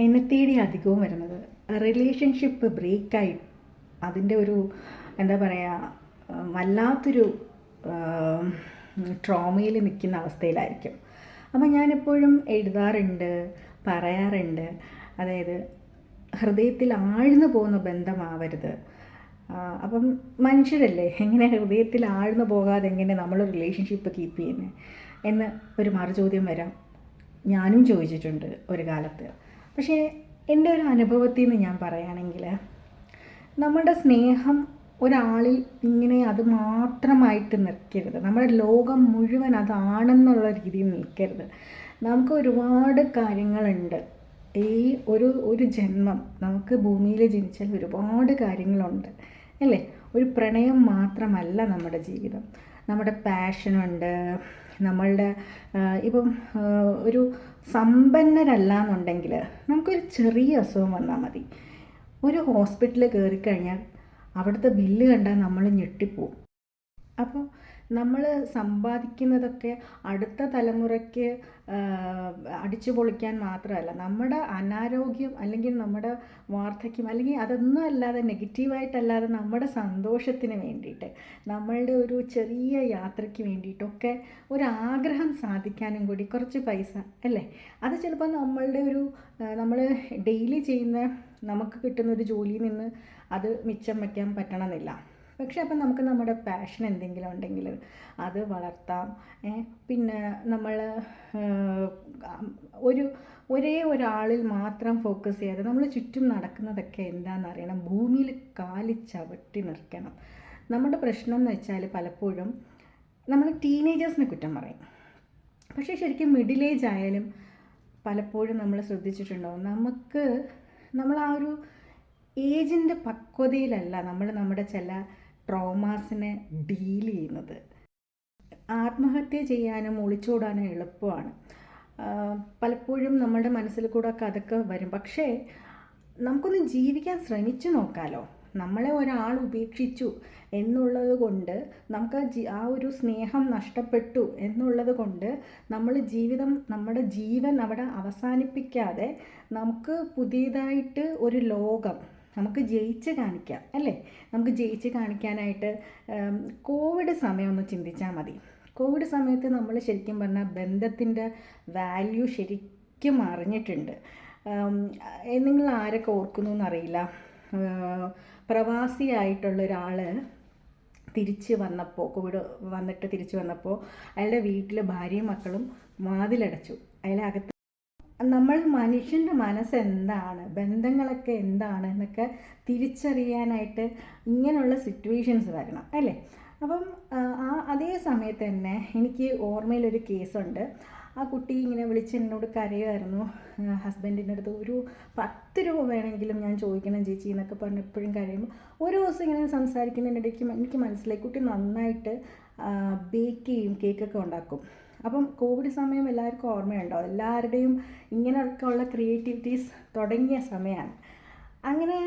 എന്നെ തേടി അധികവും വരുന്നത്. റിലേഷൻഷിപ്പ് ബ്രേക്കായി അതിന്റെ ഒരു എന്താ പറയുക വല്ലാത്തൊരു ട്രോമയിൽ നിൽക്കുന്ന അവസ്ഥയിലായിരിക്കും. അപ്പം ഞാനെപ്പോഴും എഴുതാറുണ്ട് പറയാറുണ്ട്. അതായത് ഹൃദയത്തിൽ ആഴ്ന്നു പോകുന്ന ബന്ധമാവരുത്. അപ്പം മനുഷ്യരല്ലേ? എങ്ങനെ ഹൃദയത്തിൽ ആഴ്ന്നു പോകാതെ എങ്ങനെ നമ്മൾ റിലേഷൻഷിപ്പ് കീപ്പ് ചെയ്യുന്നത് എന്ന് ഒരു മറുചോദ്യം വരാം. ഞാനും ചോദിച്ചിട്ടുണ്ട് ഒരു കാലത്ത്. പക്ഷേ എന്റെ ഒരു അനുഭവത്തിൽ നിന്ന് ഞാൻ പറയുകയാണെങ്കിൽ നമ്മുടെ സ്നേഹം ഒരാളിൽ ഇങ്ങനെ അത് മാത്രമായിട്ട് നിൽക്കരുത്. നമ്മുടെ ലോകം മുഴുവൻ അതാണെന്നുള്ള രീതിയിൽ നിൽക്കരുത്. നമുക്ക് ഒരുപാട് കാര്യങ്ങളുണ്ട്. ഈ ഒരു ഒരു ജന്മം നമുക്ക് ഭൂമിയിൽ ജനിച്ചാൽ ഒരുപാട് കാര്യങ്ങളുണ്ട്. അല്ലേ? ഒരു പ്രണയം മാത്രമല്ല നമ്മുടെ ജീവിതം. നമ്മുടെ പാഷനുണ്ട് നമ്മളുടെ ഇപ്പം ഒരു സമ്പന്നരല്ല എന്നുണ്ടെങ്കിൽ നമുക്കൊരു ചെറിയ അസുഖം വന്നാൽ മതി. ഒരു ഹോസ്പിറ്റലിൽ കയറി കഴിഞ്ഞാൽ അവിടുത്തെ ബില്ല് കണ്ടാൽ നമ്മൾ ഞെട്ടിപ്പോവും. അപ്പോൾ നമ്മൾ സമ്പാദിക്കുന്നതൊക്കെ അടുത്ത തലമുറയ്ക്ക് അടിച്ചു പൊളിക്കാൻ മാത്രമല്ല നമ്മുടെ അനാരോഗ്യം അല്ലെങ്കിൽ നമ്മുടെ വാർദ്ധക്യം അല്ലെങ്കിൽ അതൊന്നും അല്ലാതെ നെഗറ്റീവായിട്ടല്ലാതെ നമ്മുടെ സന്തോഷത്തിന് വേണ്ടിയിട്ട് നമ്മളുടെ ഒരു ചെറിയ യാത്രയ്ക്ക് വേണ്ടിയിട്ടൊക്കെ ഒരാഗ്രഹം സാധിക്കാനും കൂടി കുറച്ച് പൈസ അല്ലേ? അത് ചിലപ്പോൾ നമ്മളുടെ ഒരു നമ്മൾ ഡെയിലി ചെയ്യുന്ന നമുക്ക് കിട്ടുന്ന ഒരു ജോലിയിൽ നിന്ന് അത് മിച്ചം വയ്ക്കാൻ പറ്റണമെന്നില്ല. പക്ഷെ അപ്പം നമുക്ക് നമ്മുടെ പാഷൻ എന്തെങ്കിലും ഉണ്ടെങ്കിൽ അത് വളർത്താം. പിന്നെ നമ്മൾ ഒരു ഒരേ ഒരാളിൽ മാത്രം ഫോക്കസ് ചെയ്യാതെ നമ്മൾ ചുറ്റും നടക്കുന്നതൊക്കെ എന്താണെന്ന് അറിയണം. ഭൂമിയിൽ കാലി ചവിട്ടി നിൽക്കണം. നമ്മുടെ പ്രശ്നം എന്ന് വെച്ചാൽ പലപ്പോഴും നമ്മൾ ടീനേജേഴ്സിനെ കുറ്റം പറയും. പക്ഷേ ശരിക്കും മിഡിൽ ഏജ് ആയാലും പലപ്പോഴും നമ്മൾ ശ്രദ്ധിച്ചിട്ടുണ്ടാവും നമുക്ക് നമ്മൾ ആ ഒരു ഏജിന്റെ പക്വതയിലല്ല. നമ്മൾ നമ്മുടെ ചില ട്രോമാസിനെ ഡീൽ ചെയ്യുന്നത്. ആത്മഹത്യ ചെയ്യാനും ഒളിച്ചോടാനും എളുപ്പമാണ്. പലപ്പോഴും നമ്മുടെ മനസ്സിൽ കൂടെ കഥക്കെ വരും. പക്ഷേ നമുക്കൊന്ന് ജീവിക്കാൻ ശ്രമിച്ചു നോക്കാലോ. നമ്മളെ ഒരാൾ ഉപേക്ഷിച്ചു എന്നുള്ളത് കൊണ്ട് നമുക്ക് ആ ഒരു സ്നേഹം നഷ്ടപ്പെട്ടു എന്നുള്ളത് കൊണ്ട് നമ്മൾ ജീവിതം നമ്മുടെ ജീവൻ അവിടെ അവസാനിപ്പിക്കാതെ നമുക്ക് പുതിയതായിട്ട് ഒരു ലോകം നമുക്ക് ജയിച്ച് കാണിക്കാം അല്ലേ? നമുക്ക് ജയിച്ച് കാണിക്കാനായിട്ട് കോവിഡ് സമയം ഒന്ന് ചിന്തിച്ചാൽ മതി. കോവിഡ് സമയത്ത് നമ്മൾ ശരിക്കും പറഞ്ഞാൽ ബന്ധത്തിന്റെ വാല്യൂ ശരിക്കും അറിഞ്ഞിട്ടുണ്ട്. നിങ്ങൾ ആരൊക്കെ ഓർക്കുന്നു എന്നറിയില്ല. പ്രവാസിയായിട്ടുള്ള ഒരാൾ തിരിച്ച് വന്നപ്പോൾ കോവിഡ് വന്നിട്ട് തിരിച്ച് വന്നപ്പോൾ അയാളുടെ വീട്ടിലെ ഭാര്യയും മക്കളും വാതിലടച്ചു. അയാളെ അകത്ത് നമ്മൾ മനുഷ്യന്റെ മനസ്സ് എന്താണ് ബന്ധങ്ങളൊക്കെ എന്താണ്? എന്നൊക്കെ തിരിച്ചറിയാനായിട്ട് ഇങ്ങനെയുള്ള സിറ്റുവേഷൻസ് വരണം അല്ലേ? അപ്പം ആ, അതേ സമയത്ത് തന്നെ എനിക്ക് ഓർമ്മയിലൊരു കേസുണ്ട്. ആ കുട്ടി ഇങ്ങനെ വിളിച്ച് എന്നോട് കരയുമായിരുന്നു ഹസ്ബൻഡിന്റെ അടുത്ത് ഒരു പത്ത് രൂപ വേണമെങ്കിലും ഞാൻ ചോദിക്കണം ചേച്ചി എന്നൊക്കെ പറഞ്ഞ് എപ്പോഴും കരയുമ്പോൾ ഒരു ദിവസം ഇങ്ങനെ സംസാരിക്കുന്നതിനിടയ്ക്ക് എനിക്ക് മനസ്സിലായി. കുട്ടി നന്നായിട്ട് ബേക്ക് ചെയ്യും കേക്കൊക്കെ ഉണ്ടാക്കും. അപ്പം കോവിഡ് സമയം എല്ലാവർക്കും ഓർമ്മയുണ്ടോ? എല്ലാവരുടെയും ഇങ്ങനെയൊക്കെ ഉള്ള ക്രിയേറ്റിവിറ്റീസ് തുടങ്ങിയ സമയമാണ് അങ്ങനെ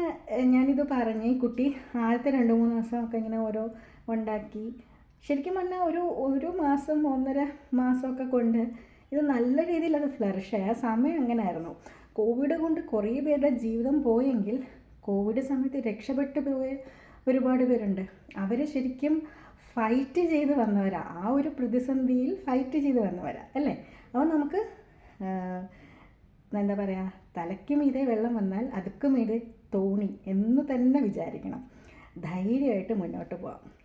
ഞാനിത് പറഞ്ഞ് ഈ കുട്ടി ആദ്യത്തെ രണ്ട് മൂന്ന് ദിവസമൊക്കെ ഇങ്ങനെ ഓരോ ഉണ്ടാക്കി. ശരിക്കും പറഞ്ഞാൽ ഒരു ഒരു മാസം ഒന്നര മാസമൊക്കെ കൊണ്ട് ഇത് നല്ല രീതിയിൽ അത് ഫ്ലറിഷായി ആ സമയം അങ്ങനെ ആയിരുന്നു കോവിഡ് കൊണ്ട് കുറേ പേരുടെ ജീവിതം പോയെങ്കിൽ കോവിഡ് സമയത്ത് രക്ഷപ്പെട്ടു പോയ ഒരുപാട് പേരുണ്ട്. അവർ ശരിക്കും ഫൈറ്റ് ചെയ്ത് വന്നവരാ. ആ ഒരു പ്രതിസന്ധിയിൽ ഫൈറ്റ് ചെയ്ത് വന്നവരാ. അല്ലേ? അപ്പോൾ നമുക്ക് എന്താ പറയുക തലയ്ക്ക് മീതെ വെള്ളം വന്നാൽ അതുക്ക് മീതെ തോണി എന്ന് തന്നെ വിചാരിക്കണം. ധൈര്യമായിട്ട് മുന്നോട്ട് പോവാം.